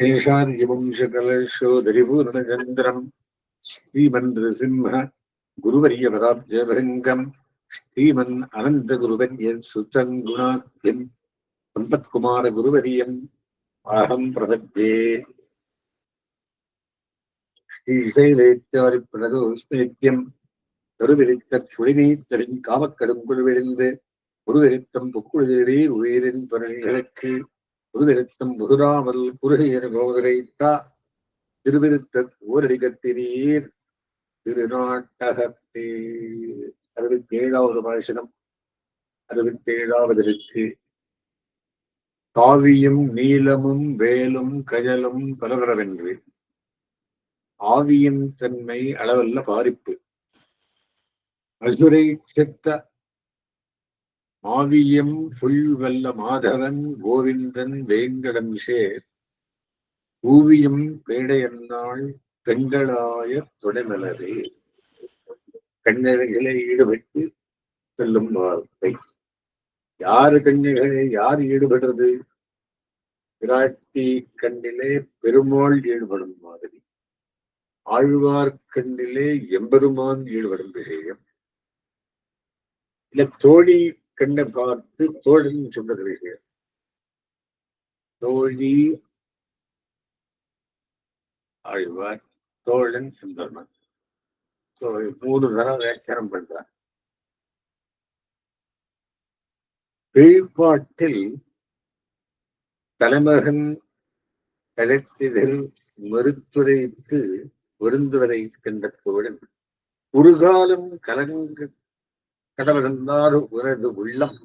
சேஷாரியவம்சகலசோதரிபூர்ணச்சந்திரம் ஸ்ரீமன் நிருசிம்ம குருவரியபதாப்ஜபரிங்கம் ஸ்ரீமன் அனந்தகுருவரியன் சுத்தம் குணாத்யம் சம்பத்குமார குருவரியம் அகம் பிரபத்தே ஸ்ரீசைலேத்தாரி பிரணதோஸ்மேத்தியம் கருவிரித்த சுழிநீத்தரின் காமக்கடும் குருவிழுந்து குருவிரித்தம் புக்குழுதிரீர் உயிரின் பொருள்களுக்கு குருவிருத்தம் முதுராமல் குருகையர் கோதரைத்தா திருவிருத்த ஓரடிகத்திரீர் திருநாட்டகத்தே அறுபத்தி ஏழாவது பாசனம் அறுபத்தி ஏழாவதற்கு காவியும் நீலமும் வேலும் கஜலும் பலவரவென்று ஆவியின் தன்மை அளவல்ல பாரிப்பு. அசுரை செத்த ஆவியம் புல்வல்ல மாதவன் கோவிந்தன் வேங்கடம் சேர் ஊவியம் பேடையன்னாள் பெண்களாய துணைமலரே கண்ணர்களை ஈடுபட்டு செல்லும் வார்த்தை யாரு கண்ணிகளை யார் ஈடுபடுறது? விராட்டி கண்ணிலே பெருமாள் ஈடுபடும் மாதிரி. ஆழ்வார் கண்ணிலே எம்பெருமான் ஈடுபடும் விஷயம் இல்ல தோழி கண்ணை பார்த்து தோழன் சொல்லுகிறீர்கள். தோழி. ஆழ்வார் தோழன் எம்பெருமான் மூணு தரம் வியாக்கியானம் பண்றார். கீழ்பாட்டில் தலைமகன் கடைத்திதில் மருத்துரைக்கு விருந்துவரை கண்ட தோழன். ஒரு கலங்க கடவதந்தாறு உனது உள்ளம்.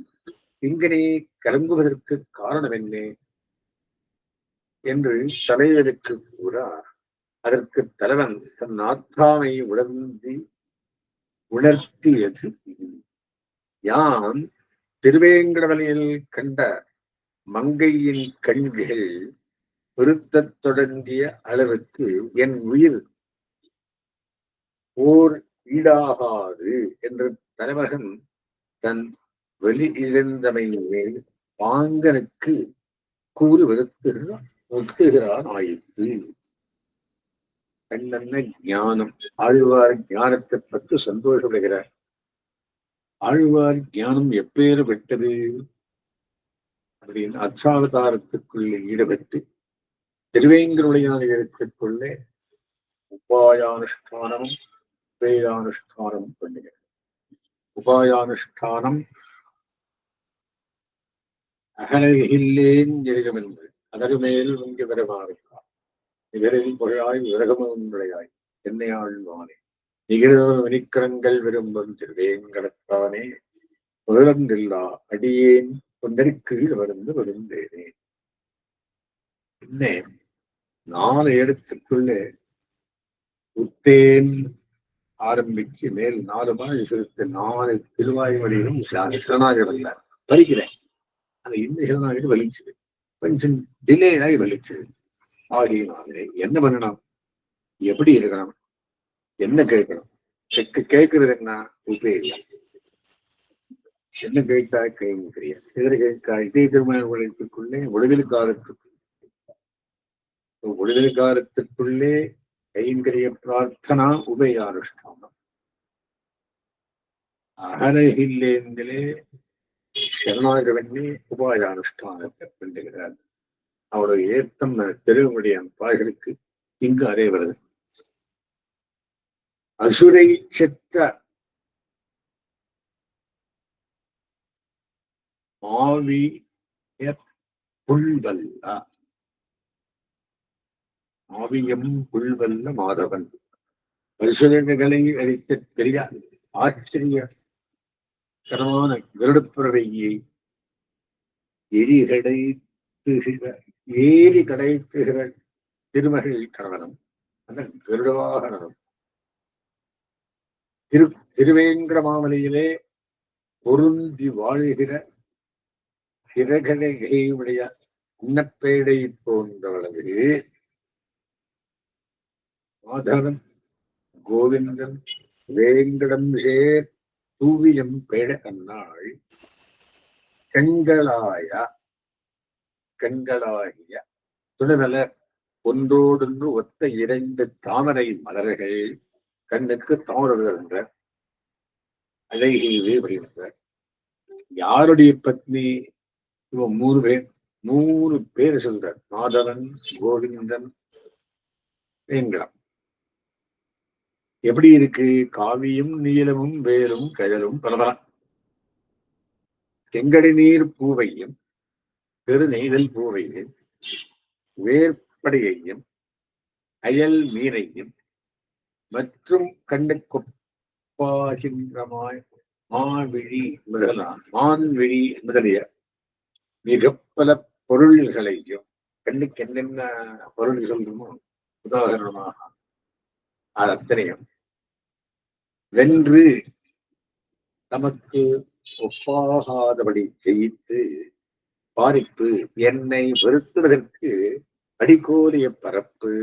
இங்கனே கலங்குவதற்கு காரணம் என்ன என்று தலைவருக்கு கூறார். அதற்கு தலைவன் தன் ஆத்மாவை உணர்ந்தி உணர்த்தியது யான் திருவேங்கடவலையில் கண்ட மங்கையின் கண்கள் பொருத்தத் தொடங்கிய அளவுக்கு என் உயிர் ஓர் ஈடாகாது என்று தலைமகன் தன் வெளி இழந்தமையே பாங்கனுக்கு கூறு வெறுத்துகிறான் ஒத்துகிறான் ஆயிற்று. கண்ணன்ன ஞானம் ஆழ்வார் ஞானத்தை பற்றி சந்தோஷப்படுகிறார். ஆழ்வார் ஞானம் எப்பேறு விட்டது அப்படின்னு அச்சாவதாரத்துக்குள்ளே ஈடுபட்டு திருவேங்கருடையானுக்குள்ளே உபாயானுஷ்டானமும் உபேயானுஷ்டானமும் பண்ணுகிறார். உபாயானுஷ்டானம். அகலகில்லேன் எருகமென்று அதருமேல் இங்கு விரமாறுகிறார் நிகரில் புகழாய் விரகமும் விளையாய் என்னை ஆழ்வானே நிகழ்வு வினிக்கரங்கள் விரும்பும் திருவேங்கடத்தானே முதலந்தில்லா அடியேன் கொண்டடிக்கீழ் வருந்து விருந்தேனே. பின்னே நாலு இடத்துக்குள்ளே உத்தேன் ஆரம்பிச்சு மேல் நாலு சுருத்து நாலு திருவாய் வழியிலும் சரணாகி வந்தார் வருகிறேன். அந்த இந்த சரணாகி வலிச்சுது கொஞ்சம் டிலே ஆகி வலிச்சுது ஆகினாலே என்ன பண்ணணும்? எப்படி இருக்கணும்? என்ன கேட்கணும்? கேட்க கேட்கறது என்ன? உபயோகம் என்ன கேட்டா கேள்வி கிடையாது எதிர கேட்கா இதே திருமண உழைப்புக்குள்ளே ஒளிவில் காலத்துக்கு ஒளிவில் காலத்துக்குள்ளே கைங்கரிய பிரார்த்தனா உபயானுஷ்டானம். அகரகில்லேந்திலே சரணாகவன்னி உபாயானுஷ்டானத்தை பண்ணுகிறார் அவருடைய ஏத்தம் தெருவுடைய பாய்களுக்கு இங்கு அறைவரது. அசுரை செத்த ஆவிய புல்வல்லா. ஆவியம் புல்வல்ல மாதவன். பரிசோதனைகளை அளித்த பெரிய ஆச்சரிய கனமான கருடப்புறவையை எரி கடைத்துகிற ஏரி கடைத்துகிற திருமகள் கணவனம் அந்த கருடவாகனம் திரு திருவேங்கடமாமலையிலே பொருந்தி வாழ்கிற சிறகடைகையுடைய உன்னப்பேடை போன்றவளவு மாதவன் கோவிந்தன் வேங்கடம் சேர் தூவியம் பேட அந்நாள் கண்களாய கண்களாகிய துணைமலர் ஒன்றோடொன்று ஒத்த இரண்டு தாமரை மலர்கள் கண்ணுக்கு தாமரர்கள் என்ற அழகியவே வருகின்றனர். யாருடைய பத்னி? இவன் மூணு பேர் மூணு பேர் சொல்றார். மாதவன் கோவிந்தன் வேங்கடம். எப்படி இருக்கு? காவியும் நீளமும் வேலும் கயலும் பலபலம் செங்கடி நீர் பூவையும் பெரு நெய்தல் பூவையும் வேர்ப்படையையும் அயல் மீனையும் மற்றும் கண்டு கொப்பாகின்றமாய் மாவிழி முதலாம் மான்விழி முதலிய மிக பல பொருள்களையும் கண்ணுக்கு என்னென்ன பொருள் உதாரணமாக அது அத்தனையும் வென்று தமக்கு ஒப்பாகாதபடி ஜெயித்து பாரிப்பு என்னை வெறுத்துவதற்கு அடிக்கோலிய பரப்பு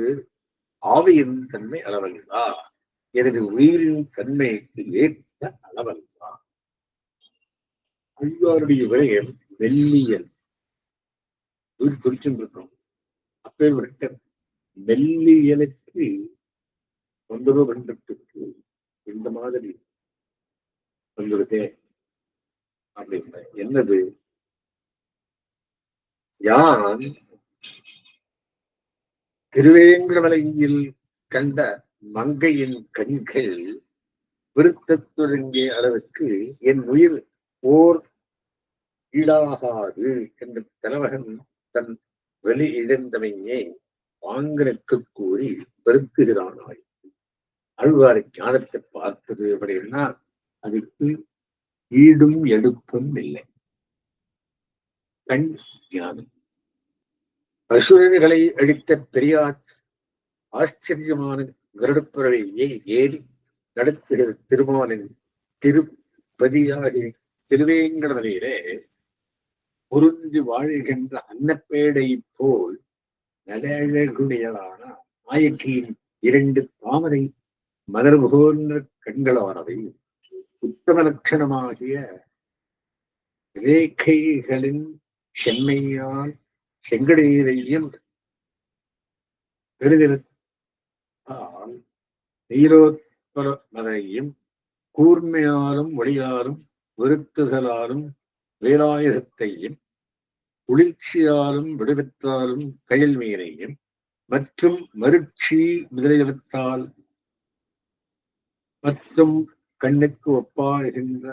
ஆவியின் தன்மை அளவல்லா எனது உயிரின் தன்மைக்கு ஏற்ற அளவல்லா ஐயாருடைய விரயம் மெல்லியல் உயிர் குறிச்சுருக்கோம் அப்பேற்பட்ட மெல்லியலுக்கு தொந்தரவு பண்றதுக்கு இந்த மாதிரி வந்துடுதே அப்படின்ற என்னது? யான் திருவேங்கடமலையில் கண்ட மங்கையின் கண்கள் விருத்தத் தொடங்கிய அளவுக்கு என் உயிர் ஓர் ஈடாகாது என்று தலைவகன் தன் வெளி இழந்தமையே கூறி வெறுக்குகிறானாய். அழ்வாரை ஞானத்தை பார்த்தது அப்படின்னா அதுக்கு ஈடும் எடுப்பும் இல்லை. கண் ஞானம். அசுரர்களை அடித்த பெரியார் ஆச்சரியமான கருடப்புறவையை ஏறி நடத்துகிற திருமாலின் திருப்பதியாகி திருவேங்கடமலையிலே பொருந்தி வாழ்கின்ற அன்னப்பேடை போல் நடழகுடையலான நாயக்கியின் இரண்டு தாமரை மதர்புகோன்ற போன்ற கண்களானவை உத்தம லட்சணமாகிய ரேகைகளின் செம்மையால் செங்கடீரையும் பெருதிருத்தால் நீரோத்பரமதையும் கூர்மையாலும் ஒளியாலும் வெறுத்துதலாலும் வேலாயுதத்தையும் குளிர்ச்சியாலும் விடுவித்தாலும் கயல் மீனையும் மற்றும் மருட்சி முதலியவத்தால் மற்றும் கண்ணுக்கு ஒப்பாகின்ற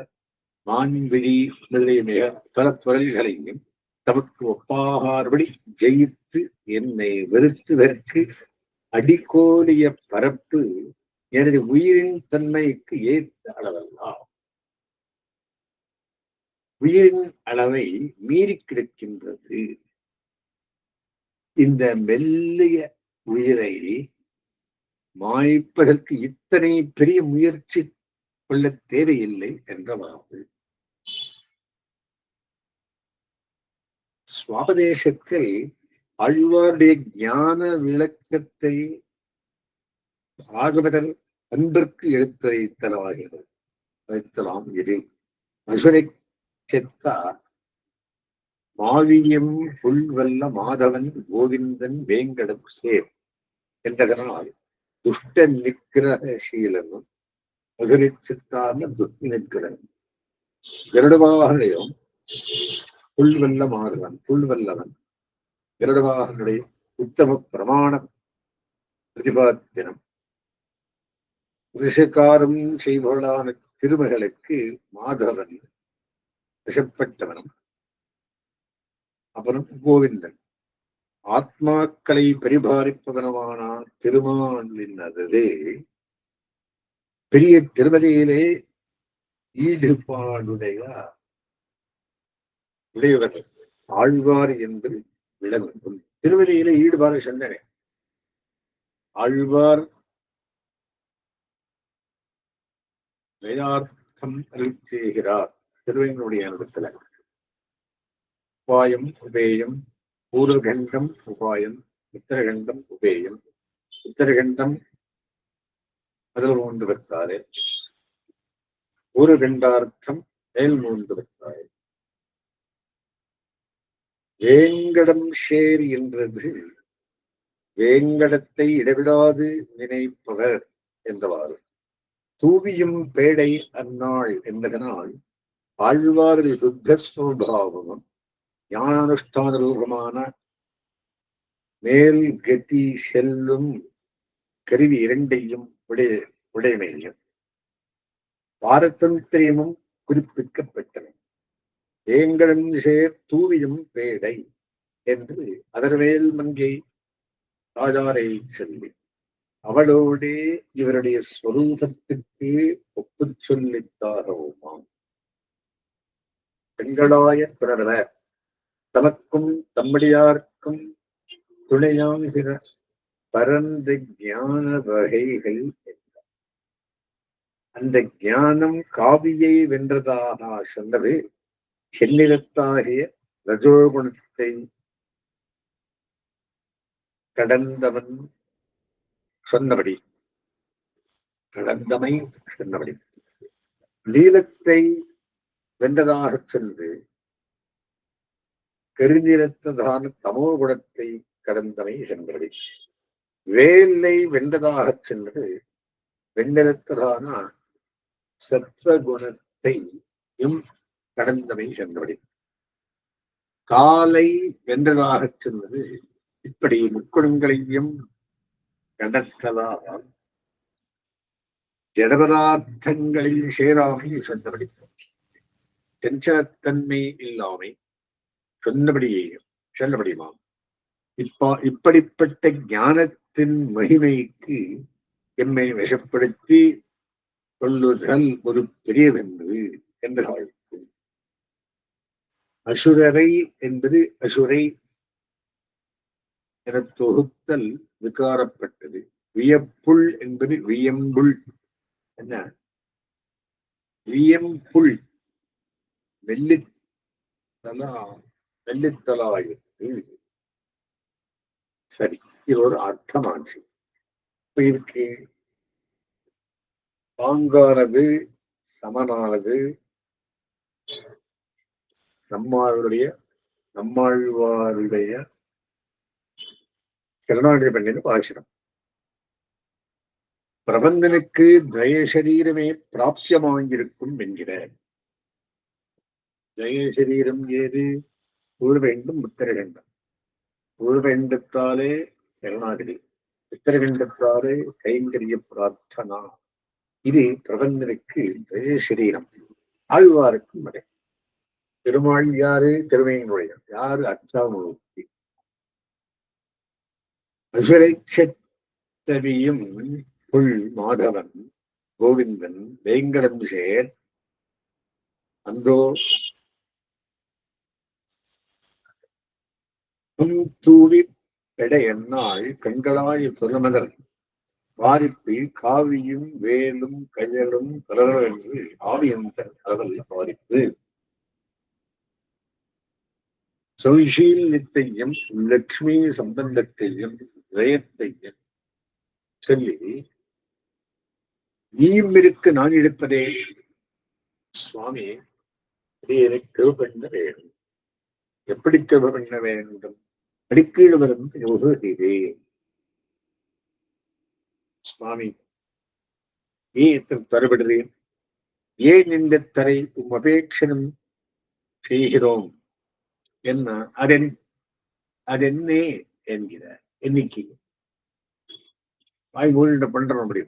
மான்விழி முதலிய மிக பல துறல்களையும் தமக்கு ஒப்பாகார்படி ஜெயித்து என்னை வெறுத்துதற்கு அடிக்கோலிய பரப்பு எனது உயிரின் தன்மைக்கு ஏற்ற அளவல்லாம் உயிரின் அளவை மீறி கிடக்கின்றது. இந்த மெல்லிய உயிரை மாய்ப்பதற்கு இத்தனை பெரிய முயற்சி கொள்ள தேவையில்லை என்றவாறு சுவாபதேசத்தில் ஆழ்வாருடைய ஞான விளக்கத்தை பாகவதர் அன்பிற்கு எடுத்துரைத்தலாகிறது வைத்தலாம் இது. மசுரை செத்தார். மாவியம் புல்வல்ல மாதவன் கோவிந்தன் வேங்கடம் சேர் என்றதனால் துஷ்ட நிக்கிரக சீலனும் மதுரை துஷ்டி நிற்கிறன் கருடவாகனையும் புல்வல்ல மாதவன் புல்வல்லவன். கருடவாகனுடைய உத்தம பிரமாணம் பிரதிபாத்தினம் ரிஷகாரம் செய்பவளான திருமகளுக்கு மாதவன் விஷப்பட்டவனும் அப்புறம் கோவிந்தன். ஆத்மாக்களை பரிபாலிப்பவனமான திருமாலினதே பெரிய திருமதியிலே ஈடுபாடுடைய? உடையவர் ஆழ்வார் என்று விளங்கும் திருமதியிலே ஈடுபாடு சொன்னேன். ஆழ்வார் வேதார்த்தம் அளித்தேகிறார் திருவேங்கனுடைய அனுபவத்துல உபாயம் உபேயம் பூர்வகண்டம் உபாயம் உத்தரகண்டம் உபேயம். உத்தரகண்டம் பதில் வைத்தாரு பூர்வகண்டார்த்தம் மேல் மூன்று வைத்தாரு வேங்கடம் ஷேர் என்றது வேங்கடத்தை இடைவிடாது நினைப்பவர் என்றவாறு தூவியும் பேடை அந்நாள் என்பதனால் ஆழ்வாரது சுத்த சுபாவமும் ஞானானுஷ்டான ரூபமான மேல் கதி செல்லும் கருவி இரண்டையும் உடைய உடைமையும். பாரதந்திரியமும் குறிப்பிக்கப்பட்டன வேங்கடன் சேர் தூவியும் பேடை என்று அதர்மேல் மங்கை ராஜாரை சொல்லி அவளோடே இவருடைய ஸ்வரூபத்துக்கு ஒப்புச் சொல்லித்தாரோமாம். பெண்களாய பிறர் தமக்கும் தம்மடியார்க்கும் துணையாகிற பரந்த ஞான வகைகள் என்றார் அந்த ஞானம் காவியை வென்றதாக சொன்னது செந்நிறத்தாகிய ரஜோகுணத்தை கடந்தவன் சொன்னபடி கடந்தமை சொன்னபடி. நீலத்தை வென்றதாக சென்று கருநிறத்ததான தமோ குணத்தை கடந்தமை சென்றபடி வேலை வென்றதாகச் சென்றது. வெண்ணிறத்ததான சத்வகுணத்தையும் கடந்தமை சென்றபடி காலை வென்றதாகச் சென்றது. இப்படி முக்குணங்களையும் கடத்தலால் ஜடபதார்த்தங்களில் சேராமை சென்றபடி தன்மை இல்லாமை சொன்னபடியேயும் சொல்லபடியுமாம் இப்பா இப்படிப்பட்ட ஞானத்தின் மகிமைக்கு எம்மை விஷப்படுத்தி கொள்ளுதல் ஒரு பெரியதென்று என்று வாழ்த்து அசுரரை என்பது அசுரை என தொகுத்தல் விகாரப்பட்டது. வியப்புள் என்பது வியம்புள் என்ன? வியம்புள் தலா வெள்ளித்தலாயிற்று சரி இது ஒரு அர்த்தமாச்சு. இப்ப இதுக்கு பாங்கானது சமனானது நம்மாளுடைய நம்மாழ்வாருடைய கருணாநிதி பண்ணின பாசுரம் பிரபந்தனுக்கு தய சரீரமே பிராப்தியமாயிருக்கும் என்கிறார். தய சரீரம் ஏது? உருவேண்டும் உத்தரகண்டம் உருவேண்டத்தாலே கருணாநிதி உத்தரகண்டத்தாலே கைங்கரிய பிரார்த்தனா. இது பிரபந்தனுக்கு சரீரம். ஆழ்வாருக்கும் வரை பெருமாள் யாரு? திருமையினுடைய யாரு? அச்சாமூர்த்தி அசுரைச்சத்தவியும் புல் மாதவன் கோவிந்தன் வேங்கடம் சேர் அந்தோ புன்தூவி பெடை என்னால் கண்களாய் துலமதர் வாரிப்பில் காவியும் வேலும் கயலும் கலரென்று ஆவியந்தன் பாரிப்பு வாரிப்பு. சௌஷீல்யத்தையும் லக்ஷ்மி சம்பந்தத்தையும் ஜெயத்தையும் சொல்லி நீயும் இருக்க நான் இருப்பதே சுவாமி எனக்கு கிருபண்ண வேண்டும். எப்படி கிருப பண்ண வேண்டும்? அடிக்கீழ் வரும் யோகே சுவாமி ஏன் தரப்படுறேன் ஏன் இந்த தரை உம் அபேட்சனம் செய்கிறோம்? என்ன அதென் அதென்னே என்கிறார் எண்ணிக்கை. வாய் மூலிட பண்றோம் அப்படி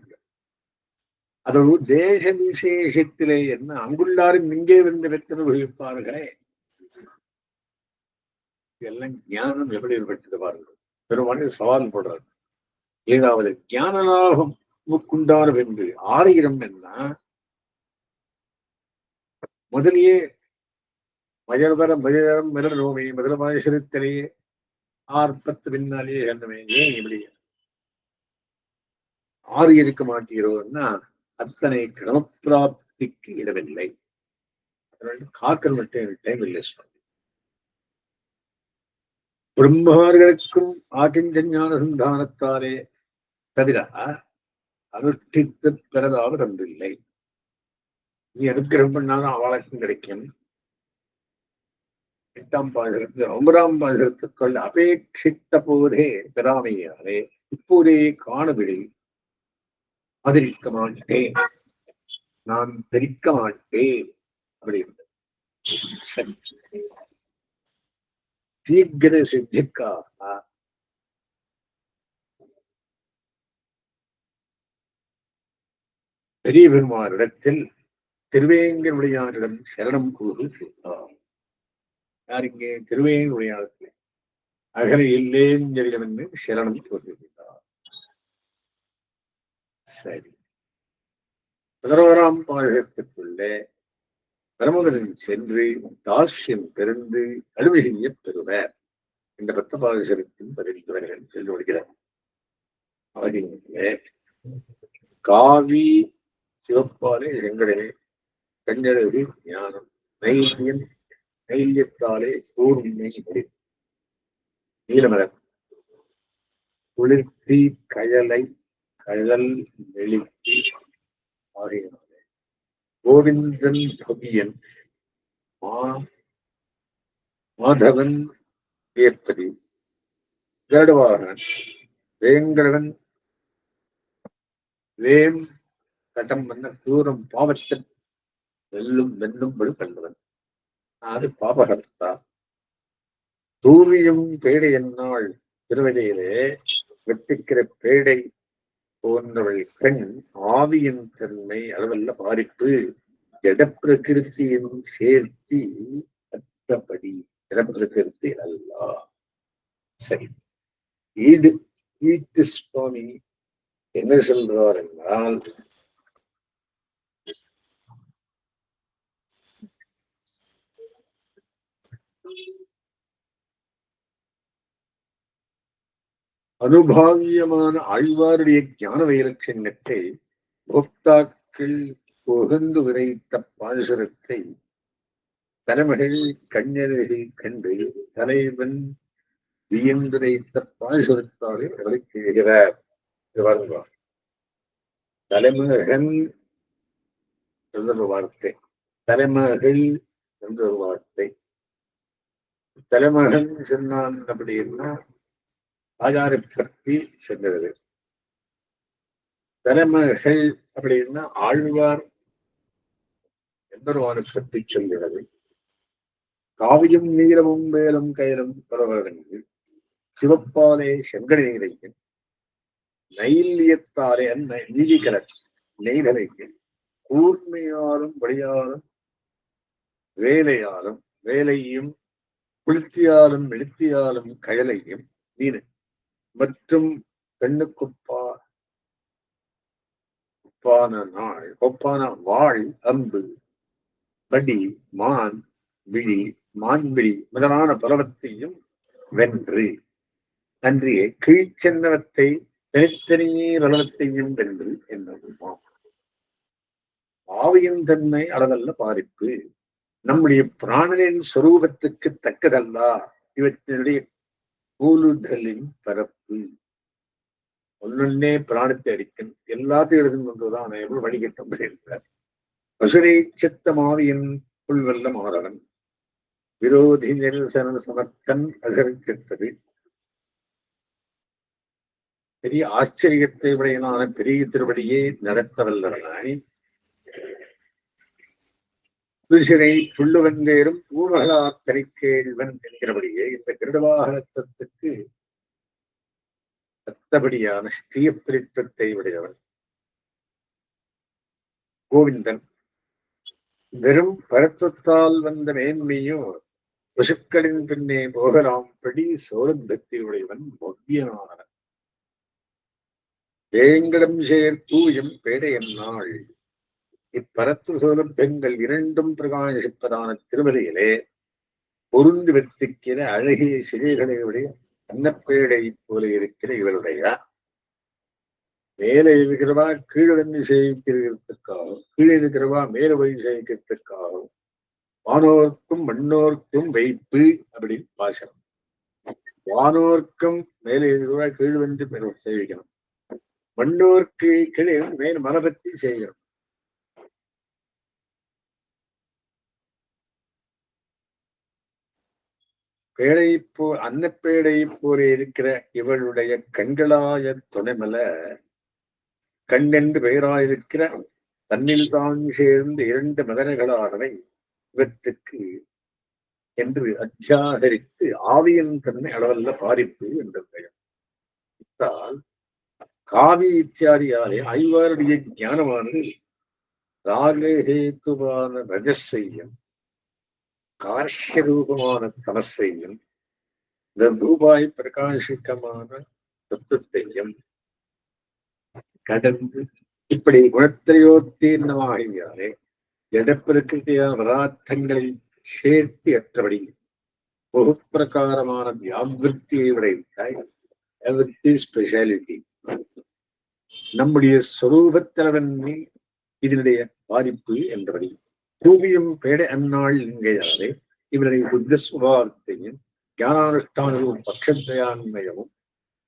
அதாவது தேச விசேஷத்திலே என்ன அங்குள்ளாரும் இங்கே வந்து வெத்தனை வகிப்பார்களே எல்லாம் ஞானம் எப்படி ஏற்பட்டது பாருங்கள். பெருமாள் சவால் போடுறாரு. ஏதாவது ஞான லாபம் என்று ஆயிரம் என்ன? முதலியே மயர்வர மயரம் மிரர் ரோமி முதலமாய சிறுத்தலையே ஆர்ப்பத்து பின்னாலேயே கண்டமே ஏன் இப்படி? ஆறு இருக்க மாட்டீரோன்னா அத்தனை கிரமப்பிராப்திக்கு இடமில்லை. காக்கல் மட்டும் டைம் இல்லை பிரம்மர்களுக்கும் ஆகிஞ்சஞான சந்தானத்தாலே தவிர அனுஷ்டித்து பிறதாக தந்தில்லை நீ அனுக்கிரகம் பண்ணாதான் அவளுக்கும் கிடைக்கும் எட்டாம் பாசனத்தில் ஒன்பதாம் பாசனத்துக்குள் அபேட்சித்த போதே பெறாமையாலே இப்போதே காணவில்லை அதிரிக்க மாட்டேன் நான் தெரிக்க மாட்டேன் அப்படின்னு சரி சித்திக்காக பெரிய பெருமானிடத்தில் திருவேங்கனுடையாரிடம் சரணம் கூறு சொன்னார். யார் இங்கே? திருவேங்கனுடையாரத்தில் அகல இல்லேஞ்சரியம் சரணம் கூறுகிறார் சரி. பதினோராம் பாடகத்திற்குள்ளே பிரமுகன் சென்று தாசியம் பிறந்து அலுவலிய பெறுவர் இந்த பத்த பாகசரத்தின் பதில் சென்று விடுகிறார் அவதிலே காவி சிவப்பாலே எங்களே கண்ணழகு ஞானம் நைல்யம் நைல்யத்தாலே கூர்மை நீலமலர் குளிர்த்தி கயலை கழல் நெளித்தி ஆகியன. கோவிந்தன் பவியன் மா மாதவன் வியப்பதி கருடவாகன் வேங்கடவன் வேம் கடம் வந்த தூரம் பாவத்தன் வெல்லும் வெல்லும்படி கண்டவன் அது பாபகர்த்தா. சூரியம் பேடை என்னால் திருவதையிலே வெட்டிக்கிற பேடை போன்றவைகள் பெண் ஆவியின் தன்மை அளவல்ல பாரிப்பு ஜடப்பிரகிருத்தியும் சேர்த்தி அத்தபடி ஜடப்பிரகிருத்தி அல்ல. சரி. ஈடு ஈட்டு சுவாமி என்ன சொல்றார் என்றால் அனுபாவியமான ஆழ்வாருடைய ஞான வைலட்சண்யத்தை போக்தாக்கள் புகந்து விதைத்த பாசுரத்தை தலைமகள் கண்ணழகை கண்டு தலைவன் வியந்துரைத்த பாசுரத்தாலே விளக்குகிறார் தலைமகன் என்ற வார்த்தை. தலைமகள் என்ற வார்த்தை. தலைமகன் சொன்னான் அப்படின்னா ஆச்சார சென்றது. தலைமகள் அப்படின்னா ஆழ்வார் எம்பெருமானை சக்தி சொல்கிறது. காவியும் நீரமும் மேலும் கயிறும் பரவரங்கு சிவப்பாலே செங்கடி நீரைக்கு நைல்யத்தாலே நீதிகர நெய்தலைக்கு கூர்மையாலும் வழியாலும் வேலையாலும் வேலையும் குளிர்த்தியாலும் எழுத்தியாலும் கயலையும் நீனு மற்றும் பெண்ணுக்குப்பா ஒப்பான நாள் ஒப்பான வாழ் அம்பு படி மான் விழி மான்விழி முதலான பலவத்தையும் வென்று அன்றியே கீழ்ச்சென்னவத்தை தனித்தனியே பலவத்தையும் வென்று என்னதுமாம் ஆவியின் தன்மை அளவல்ல பாரிப்பு நம்முடைய பிராணனின் சொரூபத்துக்கு தக்கதல்ல இவற்றினுடைய கூலுதலின் பரப்பு. ஒன்னொன்னே பிராணத்தை அடிக்கும் எல்லாத்தையும் எழுதும் கொண்டுதான் அனைவரும் வழிகட்டம் இருக்கிறார் பசுரை சித்தமாவியின் புல்வல்ல மாதவன் விரோதி நெல்சன சமர்த்தன் அகரித்தது பெரிய ஆச்சரியத்தை உடையனான பெரிய திருவடியே நடத்தவல்லவனாய். புதுசிறை புள்ளுவந்தேரும் ஊர்வலா தரிக்கேழ்வன் என்கிறபடியே இந்த கிருடவாகனத்துக்கு அத்தபடியான ஸ்ரீயப்பிரித்தத்தை உடையவன் கோவிந்தன் வெறும் பரத்துவத்தால் வந்த மேன்மையும் பசுக்களின் பின்னே போகலாம் படி சோரந்தத்தை உடையவன் பவ்யனானவன். வேங்கடம் சேர் தூயம் பேடையன் நாள். இப்பரத்து சோழம் பெண்கள் இரண்டும் பிரகாசிப்பதான திருமலையிலே பொருந்து வெத்திக்கிற அழகிய சிலைகளையுடைய அன்னப்பேடை போல இருக்கிற இவருடைய மேலே இருக்கிறவா கீழிருந்து வந்து சேவிக்கிறதுக்காகவும் கீழே இருக்கிறவா மேல போய் சேவிக்கிறதுக்காகவும் வானோர்க்கும் மண்ணோர்க்கும் வைப்பு அப்படின்னு பாசனம். வானோர்க்கும் மேலே இருக்கிறவா கீழ் வந்து சேவிக்கணும் மண்ணோர்க்கு கீழே மேல் மரபத்தி செய்யணும் பேழை போ அன்னப்பேடை போல இருக்கிற இவளுடைய கண்களாய துணைமல கண்ணென்று பெயராயிருக்கிற தன்னில் தான் சேர்ந்து இரண்டு மதனைகளானவை இவற்றுக்கு என்று அத்தியாகரித்து ஆவியின் தன்மை அளவல்ல பாதிப்பு என்ற பெயர். இத்தால் காவி இத்தியாதியாலே ஐவாருடைய ஞானமானது ராகஹேத்துவான ரஜஸையும் கார்ஷ்ய ரூபமான தமசையும் இந்த ரூபாய் பிரகாசிக்கமான தத்துவத்தையும் கடந்து இப்படி குணத்திரையோத்தீர்ணமாகியாலே ஜடப்பிரகிருத்தியான பதார்த்தங்களை சேர்த்து அற்றபடி பகுப்பிரகாரமான வியாபிருத்தியை விடைத்தாய் வியாபிருத்தி ஸ்பெஷாலிட்டி நம்முடைய சொரூபத்தலவன்மை இதனுடைய பாதிப்பு என்றபடி கூவியும் பேட அந்நாள் இங்கையாலே இவருடைய புத்த சுபாவத்தையும் ஞானானுஷ்டானமும் பட்சத்வயான்மயமும்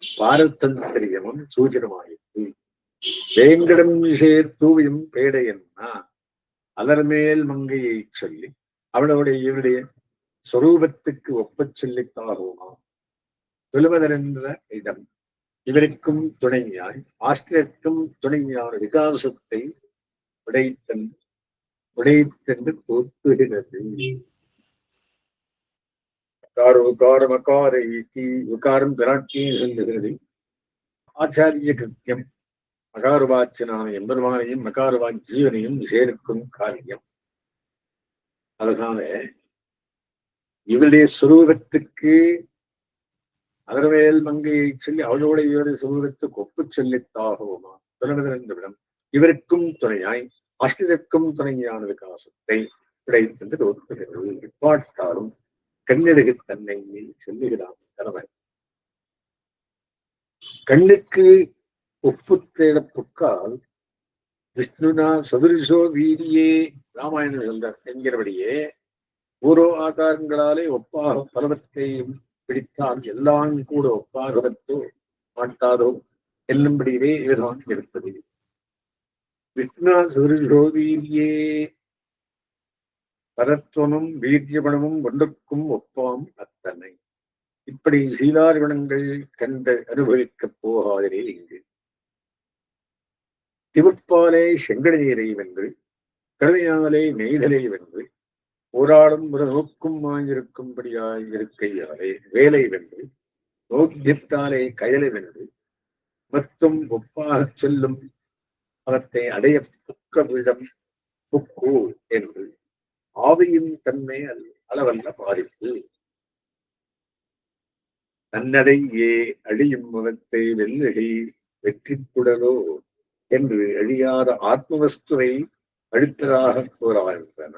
பாரதந்திரியமும் சூச்சனமாயிற்று வேங்கடம் சேர் தூவியும் பேடையன்னா அலர்மேல் மங்கையை சொல்லி அவளுடைய இவருடைய சொரூபத்துக்கு ஒப்பச் சொல்லித்தாகுமா சொல்லுவதர் என்ற இடம் இவருக்கும் துணையாய் ஆஸ்திரியருக்கும் துணையான விகாசத்தை உடைத்தன் உடைத்தென்று தோற்றுகிறது. உக்கார உக்காரம் அக்கார ஈட்டி உக்காரம் பிராட்டியும் சொல்லுகிறது ஆச்சாரிய கிருத்தியம் மகாருவாச்சனான எம்பெருமானையும் மகாருவா ஜீவனையும் சேர்க்கும் காரியம். அதனால இவருடைய சுரூபத்துக்கு அதர்வேல் மங்கையை சொல்லி அவளோட இவருடைய சுரூபத்துக்கு ஒப்பு சொல்லித்தாகுமா துறவிடம் இவருக்கும் துணையாய் அஷ்டத்திற்கும் தொடங்கியான விகாசத்தை கிடைத்தென்று ஒத்துகிறது. இப்பாட்டாலும் கண்ணெடுகு தன்னை சொல்லுகிறான் தலைமை கண்ணுக்கு ஒப்பு தேடப்புக்கால் விஷ்ணுனா சதுரிசோ வீரியே ராமாயணம் சொல்றார் என்கிறபடியே ஓரோ ஆகாரங்களாலே ஒப்பாக பலவத்தையும் பிடித்தால் எல்லாம் கூட ஒப்பாகவத்தோ மாட்டாரோ என்னும்படியே இதுதான் இருப்பது. விஷ்ணா சதுரிசோ பரத்துவமும் வீரியபணமும் ஒன்றுக்கும் ஒப்பாம் அத்தனை. இப்படி சீலார்குணங்கள் கண்டு அனுபவிக்கப் போகாதே இங்கு. திவுட்பாலே செங்கடநீரை வென்று கருணையாலே நெய்தலை வென்று ஓராளும் ஒரு நோக்கும் வாங்கியிருக்கும்படியாய் இருக்கையாலே வேலை வென்று நோக்கியத்தாலே கயலை வென்று மத்தும் ஒப்பாகச் சொல்லும் அகத்தை அடைய புக்க விடம் புக்கு என்று. ஆவியின் தன்மை அது அளவல்ல பாதிப்பு தன்னடையே அழியும் முகத்தை வெல்லுகை வெற்றி குடலோ என்று அழியாத ஆத்மவஸ்துவை அழிப்பதாக கூறாகின்றன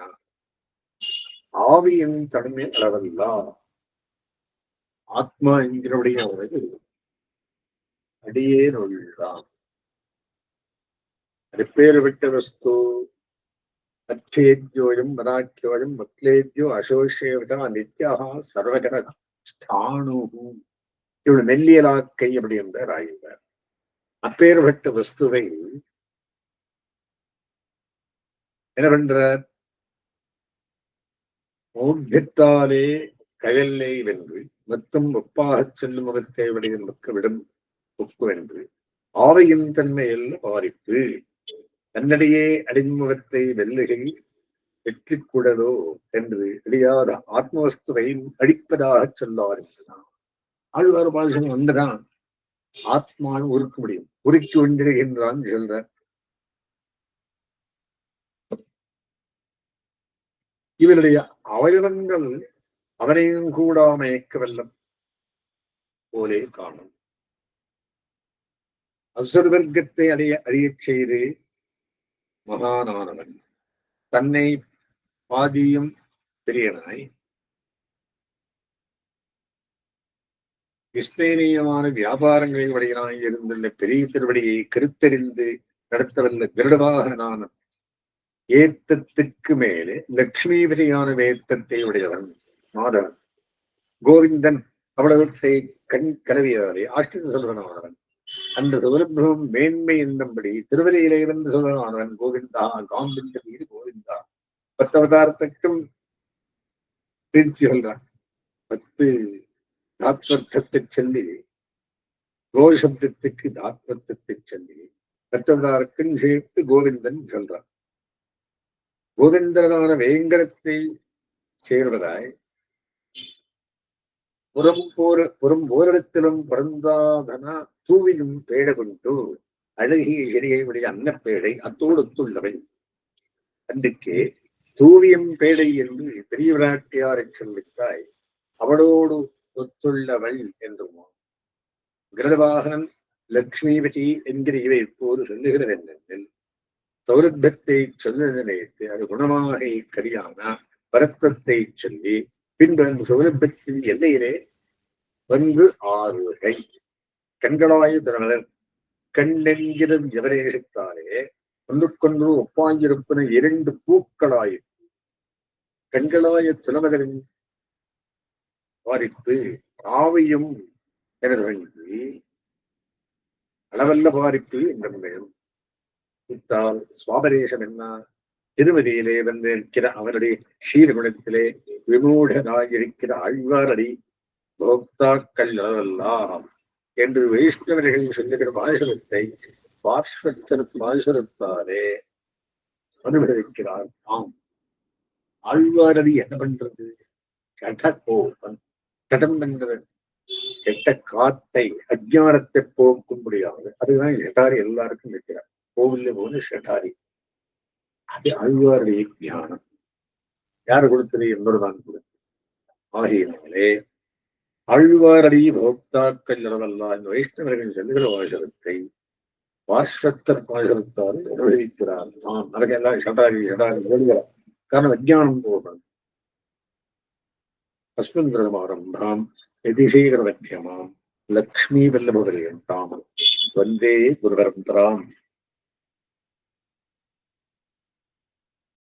ஆவியின் தன்மை அளவல்லா. ஆத்மா என்கிறவுடைய உறவு அடியே நொழிதான் ரிப்பேர் பேர் விட்ட வஸ்து அச்சேத்யோயம் மதாக்கியோயம் மக்களேத்யோ அசோஷேவதா நித்யா சர்வகர ஸ்தானு இவள் மெல்லியலாக்கை அப்படி என்றார் ஆய்வார் அப்பேற்பட்ட வஸ்துவை என்ன பண்றார்? ஓம்பித்தாலே கயல்லை வென்று மொத்தம் ஒப்பாகச் செல்லும் முகத்தை விடையும் விடும் ஒப்பு என்று ஆவையின் தன்மையில் பாதிப்பு தன்னிடையே அடிமுகத்தை வெல்லுகை வெற்றி கூடலோ என்று அழியாத ஆத்மவஸ்துவை அழிப்பதாக சொல்லார் ஆழ்வார் பாதசம் வந்துதான் ஆத்மான் உருக்க முடியும். உருக்கி கொண்டிருக்கின்றான் சொல்ற இவருடைய அவயவங்கள் அவனையும் கூட மயக்க வெல்லம் போலே காணும். அசுரவர்க்கத்தை அடைய அழியச் செய்து மகானானவன் தன்னை பாதியும் பெரியனாய் விஸ்மேனியமான வியாபாரங்களை உடையனாய் இருந்துள்ள பெரிய திருவடியை கருத்தறிந்து நடத்தவல்ல திருடவாகனான ஏத்தத்துக்கு மேலே லட்சுமிபதியான வேத்தத்தை உடையவன் மாதவன். கோவிந்தன் அவ்வளவற்றை கண் கலவியாலே ஆஷ்டித செல்வனானவன் அந்த சௌரபிரமம் மேன்மை என்னும்படி திருவதியிலே வந்து கோவிந்தா காம்பிந்த வீடு கோவிந்தா. பத்தவதாரத்துக்கும் திருச்சி சொல்றான். பத்து தாத்வர்த்தத்தை சொல்லி கோசப்தத்துக்கு தாத்வர்த்தத்தை சொல்லி மற்றவதாருக்கும் சேர்த்து கோவிந்தன் சொல்றான். கோவிந்தனான வேங்கடத்தை சேர்வதாய் புறம் போர புறம் ஓரிடத்திலும் பிறந்தாதனா தூவினும் பேட கொண்டு அழகிய இறையுடைய அன்னப்பேடை அத்தோடு ஒத்துள்ளவை அன்றைக்கு தூவியம் பேடை என்று பெரியவராட்டியாரை சொல்லித்தாய் அவளோடு ஒத்துள்ளவள் என்றுமா கிரடவாகனன் லக்ஷ்மிபதி என்கிற இவை இப்போது சொல்லுகிறது என்னென்னில் சௌரபத்தை சொல்ல நினைத்து அது குணமாக கரியானா பரத்தத்தை சொல்லி பின்பு அந்த எல்லையிலே வந்து ஆறுகை. கண்களாய திறனர் கண்ணென்கிற ஜெவரேசத்தாலே ஒன்றுக்கொன்று ஒப்பாஞ்சிருப்பின இரண்டு பூக்களாய். கண்களாய துலமகளின் பாரிப்பு ஆவையும் எனது அளவல்ல பாரிப்பு என்றும் இத்தால் சுவாபரேஷம் என்ன? திருமதியிலே வந்து இருக்கிற அவருடைய சீர்குணத்திலே விமூடராயிருக்கிற ஆழ்வாரடி போக்தாக்கள் அளவல்லாம் என்று வைஷ்ணவர்கள் சொல்லுகிற பாசனத்தை பார்ஸ்வத்தர் பாசனத்தாலே அனுபவிக்கிறார். ஆம். ஆழ்வாரடி என்ன பண்றது? கடகோபன் கடம் என்கிற கெட்ட காத்தை அஜானத்தை போக்கும்படியாவது அதுதான் ஷட்டாரி எல்லாருக்கும் இருக்கிறார். கோவில்ல போன ஷட்டாரி அது ஆழ்வாருடைய ஞானம். யார் கொடுத்தது? என்னோடதான் கொடுத்தது. ஆகையினாலே ஆழ்வாரடி போக்தாக்கள் அளவல்லான் வைஷ்ணவர்கள் செல்லுகிற வாசகத்தை பார்ஷத்தர் வாசகத்தால் அனுபவிக்கிறார் தான் நடக்க எல்லாம் சடாரி சடாரி காரணம் விஜயானம் போகணும் அஸ்மின் பிரதமாரம்பாம் எதிசேகர வத்தியமாம் லக்ஷ்மி வல்லபுரேயம் தாம் வந்தே குருவரந்தராம்